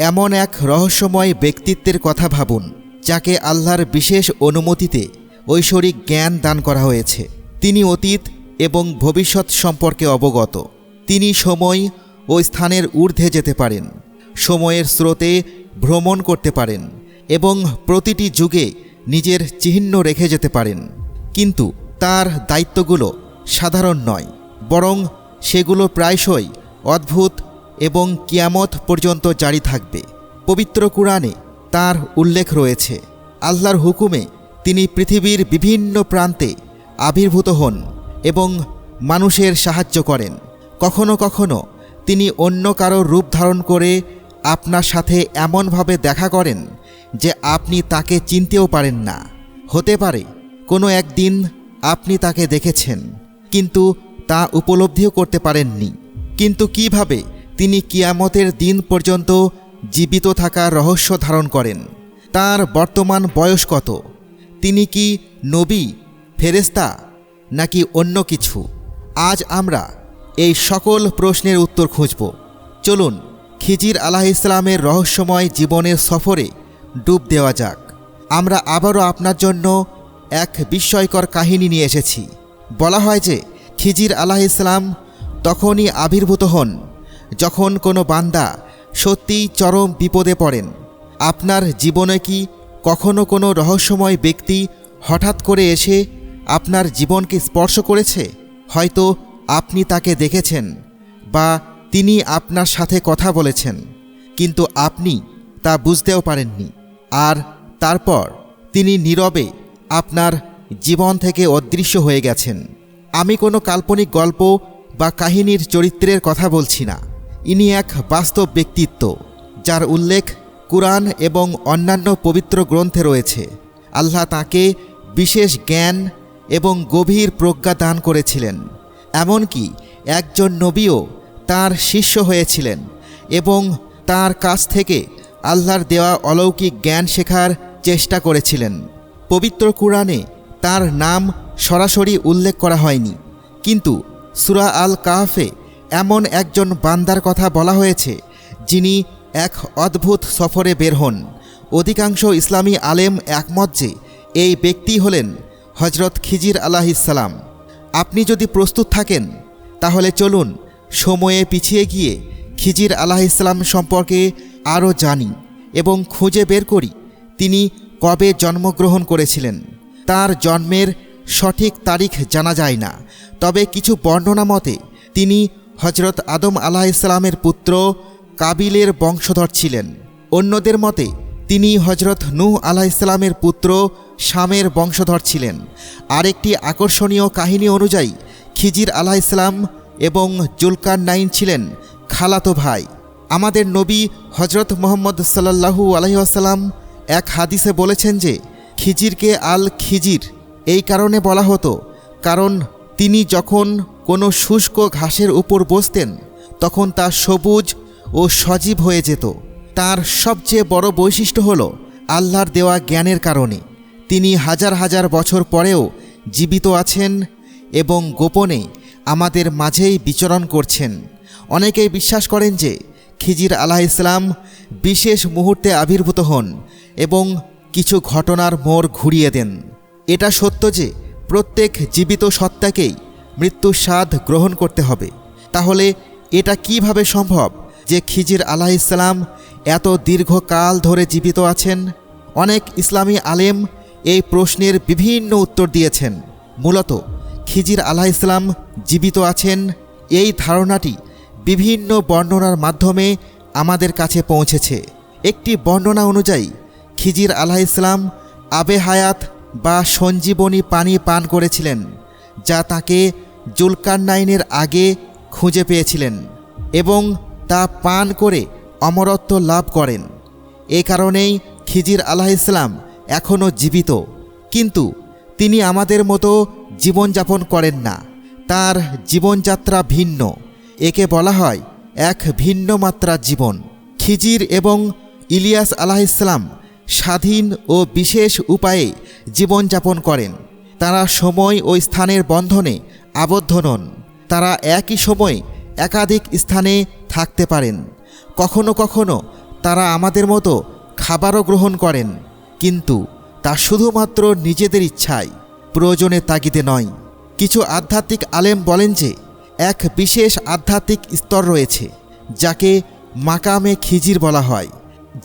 এমন এক রহস্যময় ব্যক্তিত্বের কথা ভাবুন, যাকে আল্লাহর বিশেষ অনুমতিতে ঐশ্বরিক জ্ঞান দান করা হয়েছে। তিনি অতীত এবং ভবিষ্যৎ সম্পর্কে অবগত। তিনি সময় ও স্থানের ঊর্ধ্বে যেতে পারেন, সময়ের স্রোতে ভ্রমণ করতে পারেন এবং প্রতিটি যুগে নিজের চিহ্ন রেখে যেতে পারেন। কিন্তু তার দায়িত্বগুলো সাধারণ নয়, বরং সেগুলো প্রায়শই অদ্ভুত এবং কিয়ামত পর্যন্ত জারি থাকবে। পবিত্র কুরআনে তার উল্লেখ রয়েছে, আল্লাহর হুকুমে তিনি পৃথিবীর বিভিন্ন প্রান্তে আবির্ভূত হন এবং মানুষের সাহায্য করেন। কখনো কখনো তিনি অন্য কারও রূপ ধারণ করে আপনার সাথে এমনভাবে দেখা করেন যে আপনি তাকে চিনতেও পারেন না। হতে পারে, কোনো একদিন আপনি তাকে দেখেছেন, কিন্তু তা উপলব্ধিও করতে পারেননি। কিন্তু কীভাবে তিনি কিয়ামতের দিন পর্যন্ত জীবিত থাকার রহস্য ধারণ করেন। তার বর্তমান বয়স কত? তিনি কি নবী ফেরেস্তা নাকি অন্য কিছু? আজ আমরা এই সকল প্রশ্নের উত্তর খুঁজব। চলুন, খিজির আলাহ ইসলামের রহস্যময় জীবনের সফরে ডুব দেওয়া যাক। আমরা আবারও আপনার জন্য এক বিস্ময়কর কাহিনী নিয়ে এসেছি। বলা হয় যে, খিজির আলাহ ইসলাম তখনই আবির্ভূত হন যখন কোনো বান্দা সত্যিই চরম বিপদে পড়েন, আপনার জীবনে কি কখনো কোনো রহস্যময় ব্যক্তি হঠাৎ করে এসে আপনার জীবনকে স্পর্শ করেছে? হয়তো আপনি তাকে দেখেছেন বা তিনি আপনার সাথে কথা বলেছেন, কিন্তু আপনি তা বুঝতেও পারেননি। আর তারপর তিনি নীরবে আপনার জীবন থেকে অদৃশ্য হয়ে গেছেন। আমি কোনো কাল্পনিক গল্প বা কাহিনীর চরিত্রের কথা বলছি না। ইনি এক বাস্তব ব্যক্তিত্ব, যার উল্লেখ কুরআন এবং অন্যান্য পবিত্র গ্রন্থে রয়েছে। আল্লাহ তাকে বিশেষ জ্ঞান এবং গভীর প্রজ্ঞা দান করেছিলেন, এমনকি একজন নবীও তার শিষ্য হয়েছিলেন এবং তার কাছ থেকে আল্লাহর দেওয়া অলৌকিক জ্ঞান শেখার চেষ্টা করেছিলেন। পবিত্র কুরআনে তার নাম সরাসরি উল্লেখ করা হয়নি, কিন্তু সুরা আল কাহফে এমন একজন বান্দার কথা বলা হয়েছে, যিনি এক অদ্ভুত সফরে বের হন। অধিকাংশ ইসলামী আলেম একমত যে, এই ব্যক্তি হলেন হজরত খিজির আলাহিসাল্লাম আপনি যদি প্রস্তুত থাকেন, তাহলে চলুন সময়ে পিছিয়ে গিয়ে খিজির আলাহিসাল্লাম সম্পর্কে আরও জানি এবং খুঁজে বের করি তিনি কবে জন্মগ্রহণ করেছিলেন। তার জন্মের সঠিক তারিখ জানা যায় না, তবে কিছু বর্ণনা মতে তিনি হজরত আদম আলাহ ইসলামের পুত্র কাবিলের বংশধর ছিলেন। অন্যদের মতে, তিনি হজরত নূহ আলাহ ইসলামের পুত্র শামের বংশধর ছিলেন। আরেকটি আকর্ষণীয় কাহিনী অনুযায়ী, খিজির আলাহ ইসলাম এবং জুলকার নাইন ছিলেন খালাতো ভাই। আমাদের নবী হজরত মোহাম্মদ সাল্লাহু আলহিহাসাল্লাম এক হাদিসে বলেছেন যে, খিজিরকে আল খিজির এই কারণে বলা হতো, কারণ তিনি যখন কোনো শুষ্ক ঘাসের উপর বসতেন, তখন তা সবুজ ও সজীব হয়ে যেত। তার সবচেয়ে বড় বৈশিষ্ট্য হল আল্লাহর দেওয়া জ্ঞানের কারণে। তিনি হাজার হাজার বছর পরেও জীবিত আছেন এবং গোপনে আমাদের মাঝেই বিচরণ করছেন। অনেকেই বিশ্বাস করেন যে খিজির আলাহ ইসলাম বিশেষ মুহূর্তে আবির্ভূত হন এবং কিছু ঘটনার মোড় ঘুরিয়ে দেন। এটা সত্য যে প্রত্যেক জীবিত সত্তাকেই মৃত্যুর স্বাদ গ্রহণ করতে হবে। তাহলে এটা কীভাবে সম্ভব যে খিজির আলাহ ইসলাম এত দীর্ঘকাল ধরে জীবিত আছেন? অনেক ইসলামী আলেম এই প্রশ্নের বিভিন্ন উত্তর দিয়েছেন। মূলত খিজির আলাহ ইসলাম জীবিত আছেন এই ধারণাটি বিভিন্ন বর্ণনার মাধ্যমে আমাদের কাছে পৌঁছেছে। একটি বর্ণনা অনুযায়ী খিজির আলাহ ইসলাম আবে হায়াত বা সঞ্জীবনী পানি পান করেছিলেন, যা তাকে জুলকারনাইনের আগে খুঁজে পেয়েছিলেন এবং তা পান করে অমরত্ব লাভ করেন। এ কারণেই খিজির আলাহ ইসলাম এখনও জীবিত। কিন্তু তিনি আমাদের মতো জীবনযাপন করেন না। তার জীবনযাত্রা ভিন্ন। একে বলা হয় এক ভিন্ন মাত্রার জীবন। খিজির এবং ইলিয়াস আলাহ ইসলাম স্বাধীন ও বিশেষ উপায়ে জীবনযাপন করেন। তারা সময় ও স্থানের বন্ধনে আবদ্ধ নন। তারা একই সময়ে একাধিক স্থানে থাকতে পারেন। কখনো কখনো তারা আমাদের মতো খাবারও গ্রহণ করেন, কিন্তু তা শুধুমাত্র নিজেদের ইচ্ছায় প্রয়োজনের তাগিদে নয়। কিছু আধ্যাত্মিক আলেম বলেন যে, এক বিশেষ আধ্যাত্মিক স্তর রয়েছে, যাকে মাকামে খিজির বলা হয়।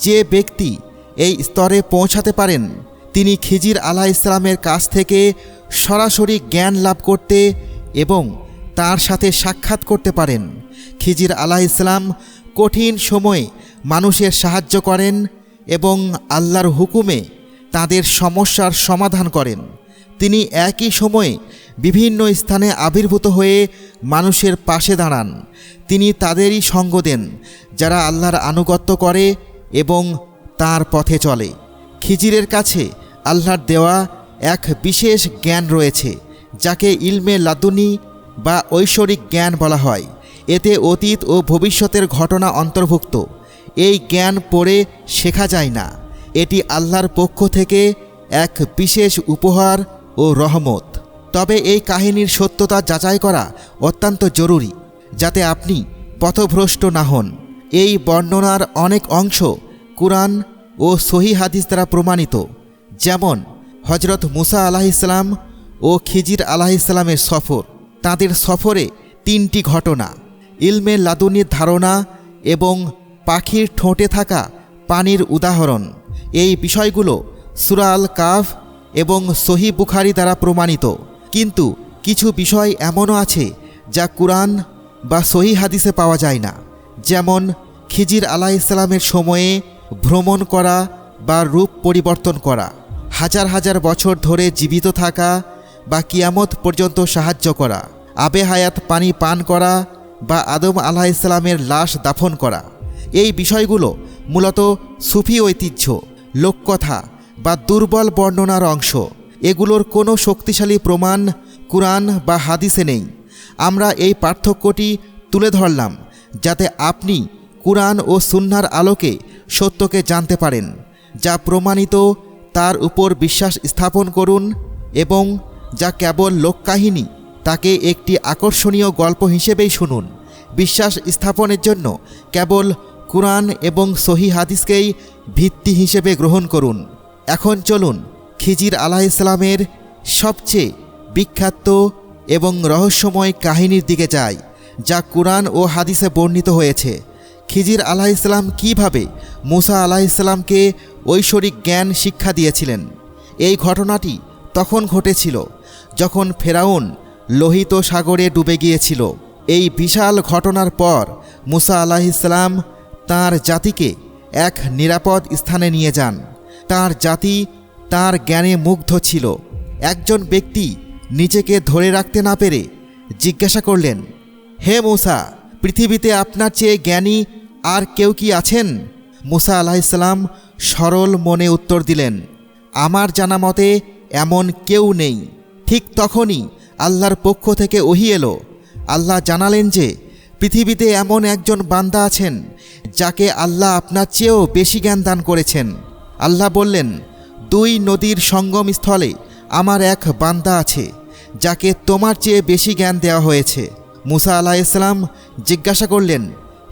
যে ব্যক্তি এই স্তরে পৌঁছাতে পারেন, তিনি খিজির আলাহ ইসলামের কাছ থেকে সরাসরি জ্ঞান লাভ করতে এবং তার সাথে সাক্ষাৎ করতে পারেন। খিজির আলাহ ইসলাম কঠিন সময়ে মানুষের সাহায্য করেন এবং আল্লাহর হুকুমে তাদের সমস্যার সমাধান করেন। তিনি একই সময়ে বিভিন্ন স্থানে আবির্ভূত হয়ে মানুষের পাশে দাঁড়ান। তিনি তাদেরই সঙ্গ দেন, যারা আল্লাহর আনুগত্য করে এবং তার পথে চলে। খিজিরের কাছে আল্লাহর দেওয়া এক বিশেষ জ্ঞান রয়েছে। যাকে ইলমে লাদুনি বা ঐশ্বরিক জ্ঞান বলা হয়। এতে অতীত ও ভবিষ্যতের ঘটনা অন্তর্ভুক্ত। এই জ্ঞান পড়ে শেখা যায় না। এটি আল্লাহর পক্ষ থেকে এক বিশেষ উপহার ও রহমত। তবে এই কাহিনীর সত্যতা যাচাই করা অত্যন্ত জরুরি, যাতে আপনি পথভ্রষ্ট না হন। এই বর্ণনার অনেক অংশ কুরআন ও সহি হাদিস দ্বারা প্রমাণিত, যেমন হজরত মুসা আলাহ ইসলাম ও খিজির আলাহ ইসলামের সফর, তাদের সফরে তিনটি ঘটনা, ইলমে লাদুনির ধারণা এবং পাখির ঠোঁটে থাকা পানির উদাহরণ। এই বিষয়গুলো সুরা আল কাফ এবং সহি বুখারি দ্বারা প্রমাণিত। কিন্তু কিছু বিষয় এমনও আছে যা কুরআন বা সহি হাদিসে পাওয়া যায় না। যেমন, খিজির আলাহ ইসলামের সময়ে ভ্রমণ করা বা রূপ পরিবর্তন করা, হাজার হাজার বছর ধরে জীবিত থাকা বা কিয়ামত পর্যন্ত সাহায্য করা, আবে হায়াত পানি পান করা বা আদম আলাহ ইসলামের লাশ দাফন করা। এই বিষয়গুলো মূলত সুফি ঐতিহ্য, লোককথা বা দুর্বল বর্ণনার অংশ। এগুলোর কোনো শক্তিশালী প্রমাণ কুরআন বা হাদিসে নেই। আমরা এই পার্থক্যটি তুলে ধরলাম যাতে আপনি কুরআন ও সুন্নার আলোকে সত্যকে জানতে পারেন, যা প্রমাণিত, তার উপর বিশ্বাস স্থাপন করুন এবং যা কেবল লোককাহিনী, তাকে একটি আকর্ষণীয় গল্প হিসেবেই শুনুন। বিশ্বাস স্থাপনের জন্য কেবল কুরআন এবং সহি হাদিসকেই ভিত্তি হিসেবে গ্রহণ করুন। এখন চলুন খিজির আলাহ ইসলামের সবচেয়ে বিখ্যাত এবং রহস্যময় কাহিনীর দিকে যায় যা কুরআন ও হাদিসে বর্ণিত হয়েছে। খিজির আলাহ ইসলাম কীভাবে মুসা আলাহ ইসলামকে ঐশ্বরিক জ্ঞান শিক্ষা দিয়েছিলেন? এই ঘটনাটি তখন ঘটেছিল। যখন ফেরাউন লোহিত সাগরে ডুবে গিয়েছিল, এই বিশাল ঘটনার পর মুসা আলাহ ইসলাম তাঁর জাতিকে এক নিরাপদ স্থানে নিয়ে যান। তার জাতি তার জ্ঞানে মুগ্ধ ছিল। একজন ব্যক্তি নিজেকে ধরে রাখতে না পেরে জিজ্ঞাসা করলেন, হে মুসা, পৃথিবীতে আপনার চেয়ে জ্ঞানী আর কেউ কি আছেন? মুসা আলাহিসাল্লাম সরল মনে উত্তর দিলেন, আমার জানা মতে এমন কেউ নেই। ঠিক তখনই আল্লাহর পক্ষ থেকে ওহি এলো। আল্লাহ জানালেন যে, পৃথিবীতে এমন একজন বান্দা আছেন, যাকে আল্লাহ আপনার চেয়েও বেশি জ্ঞান দান করেছেন। আল্লাহ বললেন, দুই নদীর সঙ্গম স্থলে আমার এক বান্দা আছে, যাকে তোমার চেয়ে বেশি জ্ঞান দেওয়া হয়েছে। মুসা আলাহ ইসলাম জিজ্ঞাসা করলেন,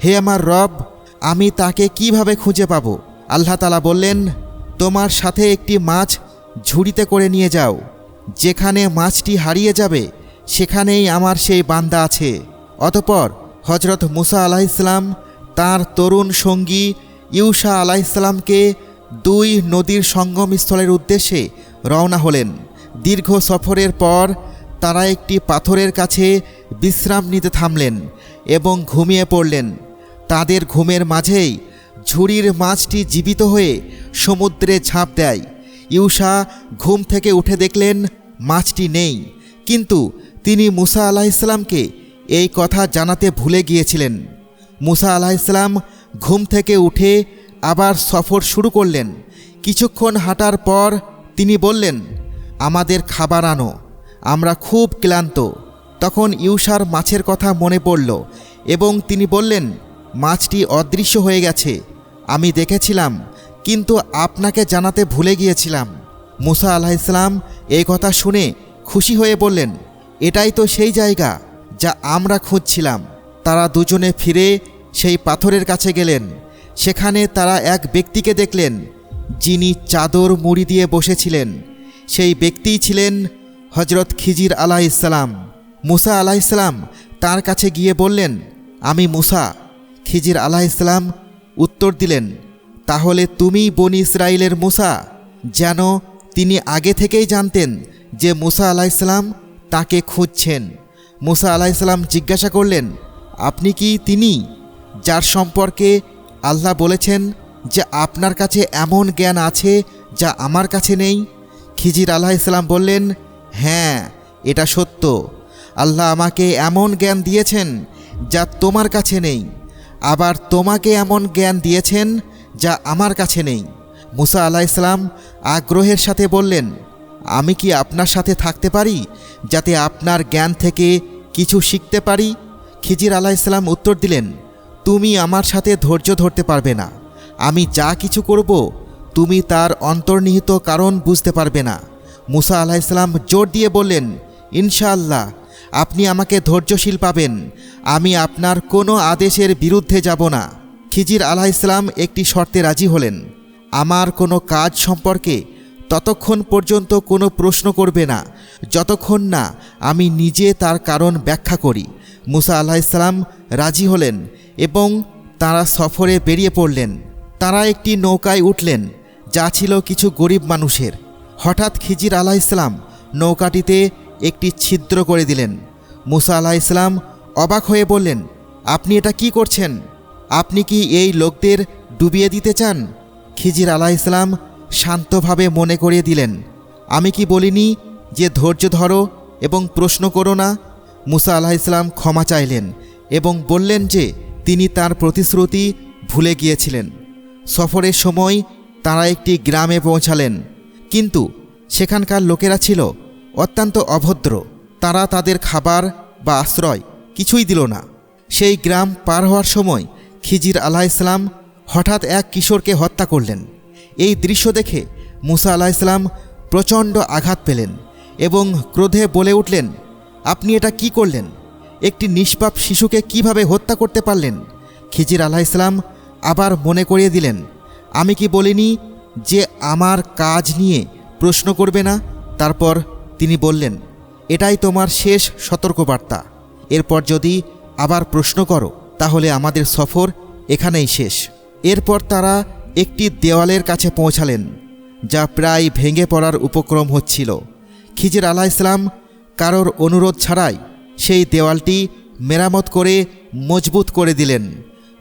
হে আমার রব, আমি তাকে কীভাবে খুঁজে পাব? আল্লাহ তালা বললেন, তোমার সাথে একটি মাছ ঝুড়িতে করে নিয়ে যাও। যেখানে মাছটি হারিয়ে যাবে, সেখানেই আমার সেই বান্দা আছে। অতপর হজরত মুসা আলাহ ইসলাম তাঁর তরুণ সঙ্গী ইউসা আলাহ ইসলামকে দুই নদীর সঙ্গমস্থলের উদ্দেশ্যে রওনা হলেন। দীর্ঘ সফরের পর তারা একটি পাথরের কাছে বিশ্রাম নিতে থামলেন এবং ঘুমিয়ে পড়লেন। তাদের ঘুমের মাঝেই ঝুড়ির মাছটি জীবিত হয়ে সমুদ্রে ঝাঁপ দেয়। ইউসা ঘুম থেকে উঠে দেখলেন মাছটি নেই। কিন্তু তিনি মুসা আলাহ ইসলামকে এই কথা জানাতে ভুলে গিয়েছিলেন। মুসা আলাহ ইসলাম ঘুম থেকে উঠে আবার সফর শুরু করলেন। কিছুক্ষণ হাঁটার পর তিনি বললেন, আমাদের খাবার আনো, আমরা খুব ক্লান্ত। তখন ইউসার মাছের কথা মনে পড়ল এবং তিনি বললেন, মাছটি অদৃশ্য হয়ে গেছে। আমি দেখেছিলাম কিন্তু আপনাকে জানাতে ভুলে গিয়েছিলাম। মুসা আলাহ ইসলাম এই কথা শুনে খুশি হয়ে বললেন, এটাই তো সেই জায়গা যা আমরা খুঁজছিলাম। তারা দুজনে ফিরে সেই পাথরের কাছে গেলেন। সেখানে তারা এক ব্যক্তিকে দেখলেন, যিনি চাদর মুড়ি দিয়ে বসেছিলেন। সেই ব্যক্তিই ছিলেন হজরত খিজির আলাহ ইসলাম মুসা আলাহ ইসলাম তার কাছে গিয়ে বললেন, আমি মুসা। খিজির আলাহ ইসলাম উত্তর দিলেন তাহলে তুমি বনি ইসরায়েলের মুসা, যেন তিনি আগে থেকেই জানতেন যে মুসা আলাহ ইসলাম তাকে খুঁজছেন। মুসা আলাহ ইসলাম জিজ্ঞাসা করলেন, আপনি কি তিনি? যার সম্পর্কে আল্লাহ বলেছেন যে, আপনার কাছে এমন জ্ঞান আছে যা আমার কাছে নেই? খিজির আলাহ ইসলাম বললেন হ্যাঁ এটা সত্য। আল্লাহ আমাকে এমন জ্ঞান দিয়েছেন যা তোমার কাছে নেই। আবার তোমাকে এমন জ্ঞান দিয়েছেন যা আমার কাছে নেই। মুসা আলাহ ইসলাম আগ্রহের সাথে বললেন, আমি কি আপনার সাথে থাকতে পারি, যাতে আপনার জ্ঞান থেকে কিছু শিখতে পারি? খিজির আলাহ ইসলাম উত্তর দিলেন, তুমি আমার সাথে ধৈর্য ধরতে পারবে না। আমি যা কিছু করব, তুমি তার অন্তর্নিহিত কারণ বুঝতে পারবে না। মুসা আলাহ ইসলাম জোর দিয়ে বললেন, ইনশাআল্লাহ, আপনি আমাকে ধৈর্যশীল পাবেন। আমি আপনার কোনো আদেশের বিরুদ্ধে যাব না। খিজির আলাহ ইসলাম একটি শর্তে রাজি হলেন। আমার কোনো কাজ সম্পর্কে ততক্ষণ পর্যন্ত কোনো প্রশ্ন করবে না। যতক্ষণ না আমি নিজে তার কারণ ব্যাখ্যা করি। মুসা আলাহ ইসলাম রাজি হলেন এবং তারা সফরে বেরিয়ে পড়লেন। তারা একটি নৌকায় উঠলেন, যা ছিল কিছু গরিব মানুষের। হঠাৎ খিজির আলাহ ইসলাম নৌকাটিতে একটি ছিদ্র করে দিলেন। মুসা আলাহ ইসলাম অবাক হয়ে বললেন, আপনি এটা কি করছেন? আপনি কি এই লোকদের ডুবিয়ে দিতে চান? খিজির আলাহ ইসলাম শান্তভাবে মনে করিয়ে দিলেন, আমি কি বলিনি যে ধৈর্য ধরো এবং প্রশ্ন করো না? মুসা আলাহ ইসলাম ক্ষমা চাইলেন এবং বললেন যে তিনি তার প্রতিশ্রুতি ভুলে গিয়েছিলেন। সফরের সময় তারা একটি গ্রামে পৌঁছালেন, কিন্তু সেখানকার লোকেরা ছিল অত্যন্ত অভদ্র। তারা তাদের খাবার বা আশ্রয় কিছুই দিল না। সেই গ্রাম পার হওয়ার সময় খিজির আলাহ ইসলাম হঠাৎ এক কিশোরকে হত্যা করলেন। এই দৃশ্য দেখে মুসা আলাহ ইসলাম প্রচণ্ড আঘাত পেলেন এবং ক্রোধে বলে উঠলেন, আপনি এটা কি করলেন? একটি নিষ্পাপ শিশুকে কীভাবে হত্যা করতে পারলেন? খিজির আলাহ ইসলাম আবার মনে করিয়ে দিলেন, আমি কি বলিনি যে আমার কাজ নিয়ে প্রশ্ন করবে না? তারপর তিনি বললেন, এটাই তোমার শেষ সতর্কবার্তা। এরপর যদি আবার প্রশ্ন করো তাহলে আমাদের সফর এখানেই শেষ। এরপর তারা একটি দেওয়ালের কাছে পৌঁছালেন, যা প্রায় ভেঙে পড়ার উপক্রম হচ্ছিল। খিজির আলাহ ইসলাম কারোর অনুরোধ ছাড়াই সেই দেওয়ালটি মেরামত করে মজবুত করে দিলেন।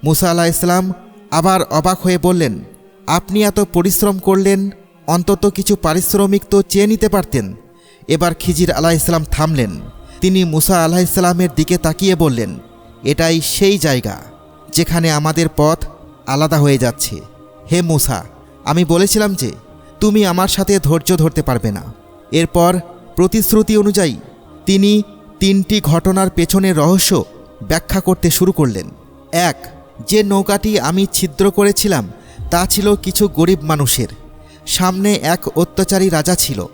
মুসা আলাহ ইসলাম আবার অবাক হয়ে বললেন, আপনি এত পরিশ্রম করলেন, অন্তত কিছু পারিশ্রমিক তো চেয়ে নিতে পারতেন। এবার খিজির আলাহ ইসলাম থামলেন। তিনি মুসা আলাহ ইসলামের দিকে তাকিয়ে বললেন এটাই সেই জায়গা যেখানে আমাদের পথ আলাদা হয়ে যাচ্ছে। হে মুসা, আমি বলেছিলাম যে, তুমি আমার সাথে ধৈর্য ধরতে পারবে না। এরপর প্রতিশ্রুতি অনুযায়ী তিনি তিনটি ঘটনার পেছনের রহস্য ব্যাখ্যা করতে শুরু করলেন। এক, যে নৌকাটি আমি ছিদ্র করেছিলাম, তা ছিল কিছু গরিব মানুষের। সামনে এক অত্যাচারী রাজা ছিল,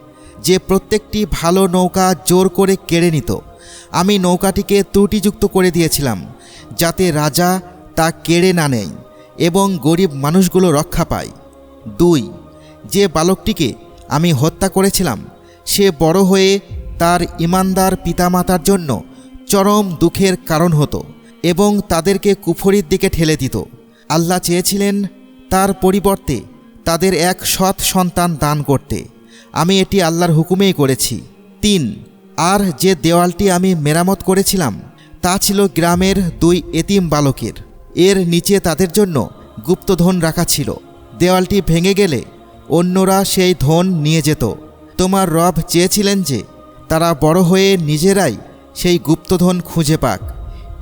যে প্রত্যেকটি ভালো নৌকা জোর করে কেড়ে নিত। আমি নৌকাটিকে ত্রুটিযুক্ত করে দিয়েছিলাম, যাতে রাজা তা কেড়ে না নেয় এবং গরিব মানুষগুলো রক্ষা পায়। দুই, যে বালকটিকে আমি হত্যা করেছিলাম, সে বড় হয়ে তার ইমানদার পিতামাতার জন্য চরম দুঃখের কারণ হতো এবং তাদেরকে কুফরির দিকে ঠেলে দিত। আল্লাহ চেয়েছিলেন তার পরিবর্তে তাদের এক সৎ সন্তান দান করতে। আমি এটি আল্লাহর হুকুমেই করেছি। তিন আর যে দেওয়ালটি আমি মেরামত করেছিলাম, তা ছিল গ্রামের দুই এতিম বালকের। এর নিচে তাদের জন্য গুপ্তধন রাখা ছিল। দেওয়ালটি ভেঙে গেলে অন্যরা সেই ধন নিয়ে যেত। তোমার রব চেয়েছিলেন যে তারা বড় হয়ে নিজেরাই সেই গুপ্তধন খুঁজে পাক।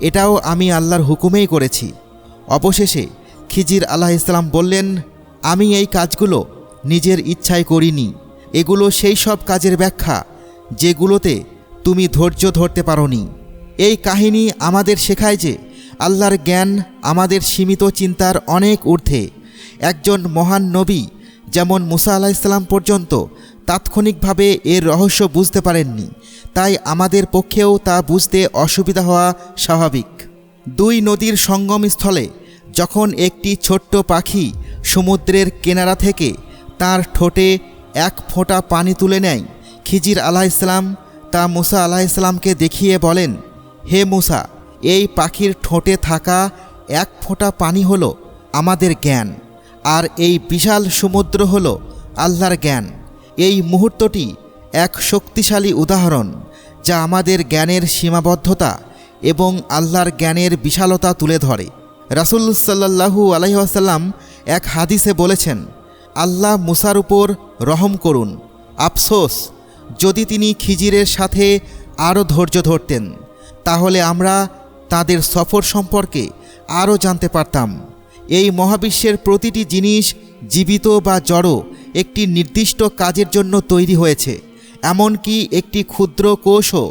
এটাও আমি আল্লাহর হুকুমেই করেছি। অবশেষে খিজির আলাহ ইসলাম বললেন, আমি এই কাজগুলো নিজের ইচ্ছায় করিনি। এগুলো সেই সব কাজের ব্যাখ্যা। যেগুলোতে তুমি ধৈর্য ধরতে পারোনি। এই কাহিনী আমাদের শেখায় যে আল্লাহর জ্ঞান আমাদের সীমিত চিন্তার অনেক ঊর্ধ্বে। একজন মহান নবী যেমন মুসা আলাহ ইসলাম পর্যন্ত তাৎক্ষণিকভাবে এর রহস্য বুঝতে পারেননি, তাই আমাদের পক্ষেও তা বুঝতে অসুবিধা হওয়া স্বাভাবিক। দুই নদীর সঙ্গমস্থলে যখন একটি ছোট্ট পাখি সমুদ্রের কিনারা থেকে তার ঠোঁটে এক ফোঁটা পানি তুলে নেয় খিজির আলাহ ইসলাম তা মুসা আলাহ ইসলামকে দেখিয়ে বলেন, হে মুসা, এই পাখির ঠোঁটে থাকা এক ফোঁটা পানি হলো আমাদের জ্ঞান, আর এই বিশাল সমুদ্র হলো আল্লাহর জ্ঞান। এই মুহূর্তটি এক শক্তিশালী উদাহরণ, যা আমাদের জ্ঞানের সীমাবদ্ধতা এবং আল্লাহর জ্ঞানের বিশালতা তুলে ধরে। রাসুল সাল্লাহু আলহিহাসাল্লাম এক হাদিসে বলেছেন, আল্লাহ মুসার উপর রহম করুন। আফসোস যদি তিনি খিজিরের সাথে আরও ধৈর্য ধরতেন, তাহলে আমরা তাদের সফর সম্পর্কে আরও জানতে পারতাম। এই মহাবিশ্বের প্রতিটি জিনিস জীবিত বা জড় একটি নির্দিষ্ট কাজের জন্য তৈরি হয়েছে, এমনকি একটি ক্ষুদ্র কোষও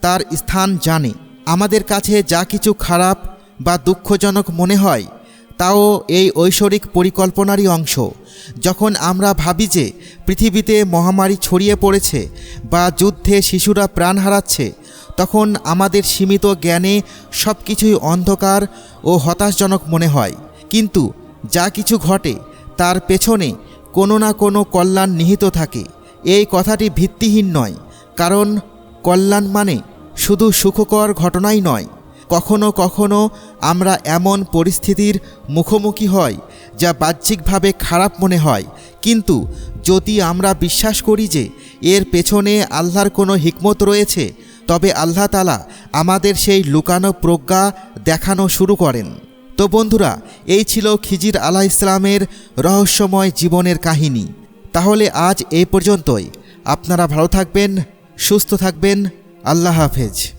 তার স্থান জানে। আমাদের কাছে যা কিছু খারাপ বা দুঃখজনক মনে হয়, তাও এই ঐশ্বরিক পরিকল্পনারই অংশ। যখন আমরা ভাবি যে পৃথিবীতে মহামারী ছড়িয়ে পড়েছে বা যুদ্ধে শিশুরা প্রাণ হারাচ্ছে, তখন আমাদের সীমিত জ্ঞানে সব কিছুই অন্ধকার ও হতাশজনক মনে হয়। কিন্তু যা কিছু ঘটে, তার পেছনে কোনো না কোনো কল্যাণ নিহিত থাকে। এই কথাটি ভিত্তিহীন নয়, কারণ কল্যাণ মানে শুধু সুখকর ঘটনাই নয়। কখনো কখনো আমরা এমন পরিস্থিতির মুখোমুখি হই যা বাহ্যিকভাবে খারাপ মনে হয়। কিন্তু যদি আমরা বিশ্বাস করি যে এর পেছনে আল্লাহর কোনো হিকমত রয়েছে, তবে আল্লাহ তালা আমাদের সেই লুকানো প্রজ্ঞা দেখানো শুরু করেন। তো বন্ধুরা, এই ছিল খিজির আলাহ ইসলামের রহস্যময় জীবনের কাহিনী। তাহলে আজ এই পর্যন্তই। আপনারা ভালো থাকবেন, সুস্থ থাকবেন। আল্লাহ হাফেজ।